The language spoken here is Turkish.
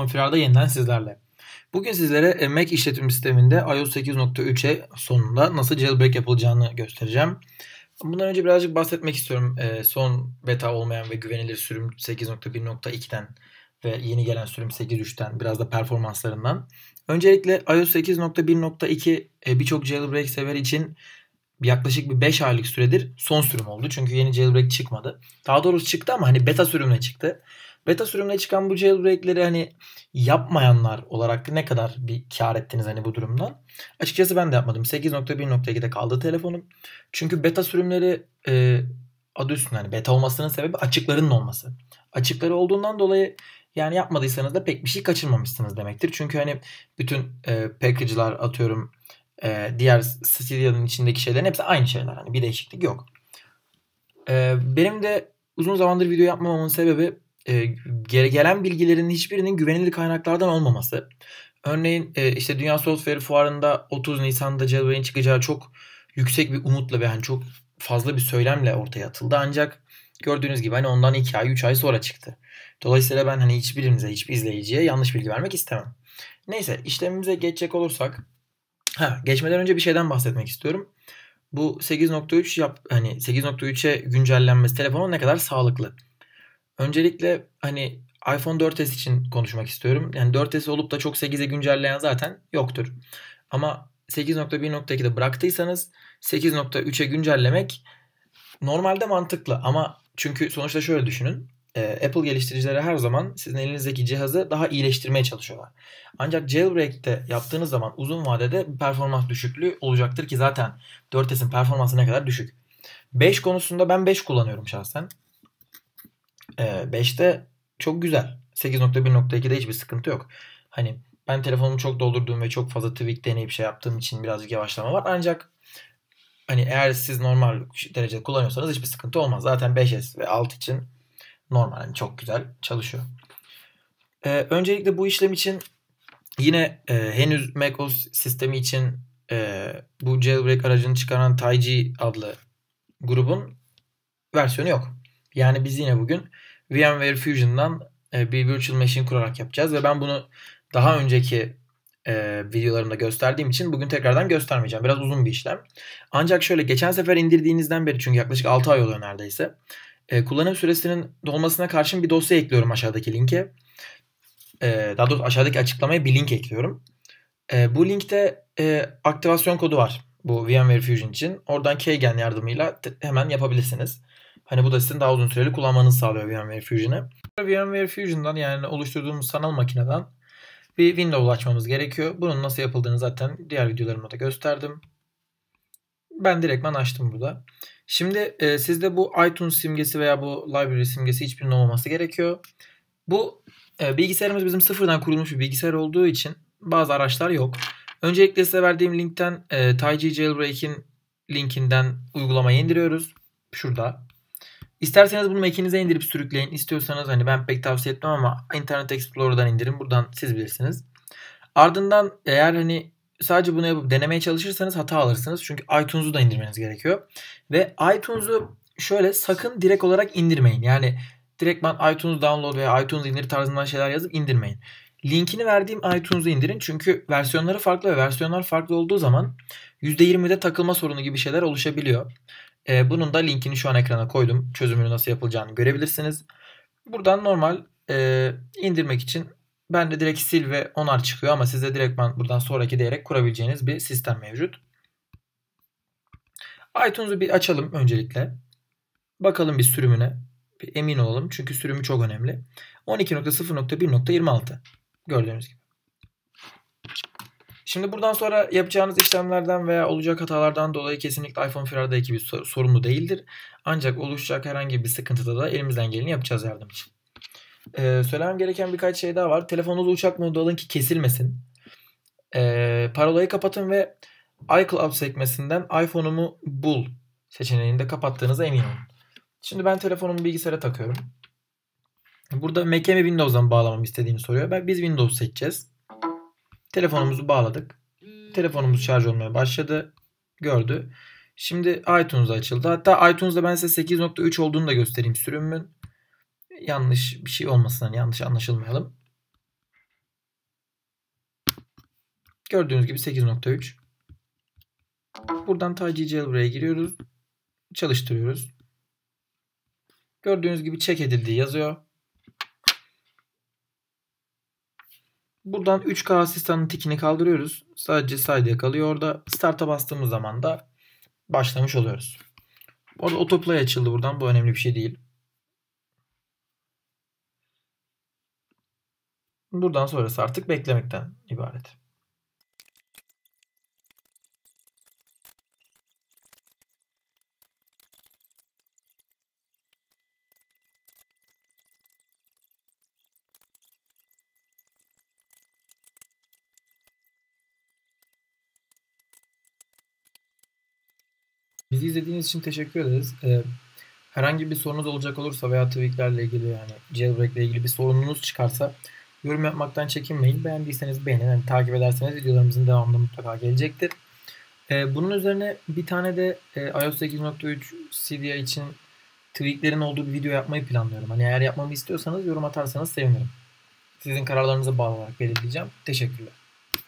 iPhone Firar'da yeniden sizlerle. Bugün sizlere Mac işletim sisteminde iOS 8.3'e sonunda nasıl jailbreak yapılacağını göstereceğim. Bundan önce birazcık bahsetmek istiyorum. E, son beta olmayan ve güvenilir sürüm 8.1.2'den ve yeni gelen sürüm 8.3'ten biraz da performanslarından. Öncelikle iOS 8.1.2 e, birçok jailbreak sever için yaklaşık bir 5 aylık süredir son sürüm oldu. Çünkü yeni jailbreak çıkmadı. Daha doğrusu çıktı ama hani beta sürümüne çıktı. Beta sürümüne çıkan bu jailbreak'leri hani yapmayanlar olarak ne kadar bir kar ettiniz hani bu durumdan? Açıkçası ben de yapmadım. 8.1.2'de kaldı telefonum. Çünkü beta sürümleri e, adı üstünde hani beta olmasının sebebi açıklarının olması. Açıkları olduğundan dolayı yani yapmadıysanız da pek bir şey kaçırmamışsınız demektir. Çünkü hani bütün e, package'lar atıyorum e, diğer Cydia'nın içindeki şeylerin hepsi aynı şeyler. Hani bir değişiklik yok. E, benim de uzun zamandır video yapmamamın sebebi e, gelen bilgilerin hiçbirinin güvenilir kaynaklardan olmaması. Örneğin e, işte Dünya Software Fuarı'nda 30 Nisan'da jailbreak'in çıkacağı çok yüksek bir umutla ve hani çok fazla bir söylemle ortaya atıldı. Ancak gördüğünüz gibi hani ondan 2 ay 3 ay sonra çıktı. Dolayısıyla ben hani hiçbirinize hiçbir izleyiciye yanlış bilgi vermek istemem. Neyse işlemimize geçecek olursak ha, geçmeden önce bir şeyden bahsetmek istiyorum. Bu 8.3 yap hani 8.3'e güncellenmesi telefonun ne kadar sağlıklı. Öncelikle hani iPhone 4S için konuşmak istiyorum. Yani 4S olup da çok 8'e güncelleyen zaten yoktur. Ama 8.1.2'de bıraktıysanız 8.3'e güncellemek normalde mantıklı ama çünkü sonuçta şöyle düşünün. Apple geliştiricileri her zaman sizin elinizdeki cihazı daha iyileştirmeye çalışıyorlar. Ancak jailbreak'te yaptığınız zaman uzun vadede performans düşüklüğü olacaktır ki zaten 4S'in performansı ne kadar düşük. 5 konusunda ben 5 kullanıyorum şahsen. 5'te çok güzel. 8.1.2'de hiçbir sıkıntı yok. Hani ben telefonumu çok doldurduğum ve çok fazla tweak deneyip şey yaptığım için birazcık yavaşlama var. Ancak hani eğer siz normal derecede kullanıyorsanız hiçbir sıkıntı olmaz. Zaten 5S ve 6 için normal yani çok güzel çalışıyor. Ee, öncelikle bu işlem için yine e, henüz macOS sistemi için e, bu jailbreak aracını çıkaran Taiji adlı grubun versiyonu yok. Yani biz yine bugün VMware Fusion'dan e, bir virtual machine kurarak yapacağız ve ben bunu daha önceki e, videolarımda gösterdiğim için bugün tekrardan göstermeyeceğim. Biraz uzun bir işlem. Ancak şöyle geçen sefer indirdiğinizden beri çünkü yaklaşık 6 ay oluyor neredeyse. E, kullanım süresinin dolmasına karşın bir dosya ekliyorum aşağıdaki linke. E, daha doğrusu aşağıdaki açıklamaya bir link ekliyorum. E, bu linkte e, aktivasyon kodu var bu VMware Fusion için. Oradan Keygen yardımıyla hemen yapabilirsiniz. Hani bu da sizin daha uzun süreli kullanmanızı sağlıyor VMware Fusion'ı. VMware Fusion'dan yani oluşturduğumuz sanal makineden bir Windows açmamız gerekiyor. Bunun nasıl yapıldığını zaten diğer videolarımda da gösterdim. Ben direktman açtım burada. Şimdi e, sizde bu iTunes simgesi veya bu library simgesi hiçbirinin olmaması gerekiyor. Bu e, bilgisayarımız bizim sıfırdan kurulmuş bir bilgisayar olduğu için bazı araçlar yok. Öncelikle size verdiğim linkten e, Taiji Jailbreak'in linkinden uygulamayı indiriyoruz. Şurada. İsterseniz bunu Mac'inize indirip sürükleyin. İstiyorsanız hani ben pek tavsiye etmem ama Internet Explorer'dan indirin. Buradan siz bilirsiniz. Ardından eğer hani sadece bunu yapıp denemeye çalışırsanız hata alırsınız. Çünkü iTunes'u da indirmeniz gerekiyor. Ve iTunes'u şöyle sakın direkt olarak indirmeyin. Yani direkt ben iTunes download veya iTunes indir tarzından şeyler yazıp indirmeyin. Linkini verdiğim iTunes'u indirin. Çünkü versiyonları farklı ve versiyonlar farklı olduğu zaman %20'de takılma sorunu gibi şeyler oluşabiliyor. E, bunun da linkini şu an ekrana koydum. Çözümünü nasıl yapılacağını görebilirsiniz. Buradan normal e, indirmek için ben de direkt sil ve onar çıkıyor ama size direkt ben buradan sonraki diyerek kurabileceğiniz bir sistem mevcut. iTunes'u bir açalım öncelikle. Bakalım bir sürümüne. Bir emin olalım çünkü sürümü çok önemli. 12.0.1.26 gördüğünüz gibi. Şimdi buradan sonra yapacağınız işlemlerden veya olacak hatalardan dolayı kesinlikle iPhone Firar'da ekibi sorumlu değildir. Ancak oluşacak herhangi bir sıkıntıda da elimizden geleni yapacağız yardım için. Ee, söylemem gereken birkaç şey daha var. Telefonunuzu uçak modu alın ki kesilmesin. Ee, parolayı kapatın ve iCloud sekmesinden iPhone'umu bul seçeneğinde kapattığınıza emin olun. Şimdi ben telefonumu bilgisayara takıyorum. Burada Mac'e mi Windows'dan bağlamamı istediğini soruyor. Ben, biz Windows seçeceğiz. Telefonumuzu bağladık. Hmm. Telefonumuz şarj olmaya başladı. Gördü. Şimdi iTunes açıldı. Hatta iTunes'da ben size 8.3 olduğunu da göstereyim sürümün. Yanlış bir şey olmasın. Hani yanlış anlaşılmayalım. Gördüğünüz gibi 8.3. Buradan Taci Jailbreak'e giriyoruz. Çalıştırıyoruz. Gördüğünüz gibi check edildiği yazıyor. Buradan 3K asistanın tikini kaldırıyoruz. Sadece saydıya kalıyor orada. Start'a bastığımız zaman da başlamış oluyoruz. Orada autoplay açıldı buradan. Bu önemli bir şey değil. Buradan sonrası artık beklemekten ibaret. Bizi izlediğiniz için teşekkür ederiz. Ee, herhangi bir sorunuz olacak olursa veya tweaklerle ilgili yani jailbreak ile ilgili bir sorununuz çıkarsa yorum yapmaktan çekinmeyin. Beğendiyseniz beğenin. Yani takip ederseniz videolarımızın devamında mutlaka gelecektir. Ee, bunun üzerine bir tane de e, iOS 8.3 CDI için tweaklerin olduğu bir video yapmayı planlıyorum. Hani eğer yapmamı istiyorsanız yorum atarsanız sevinirim. Sizin kararlarınıza bağlı olarak belirleyeceğim. Teşekkürler.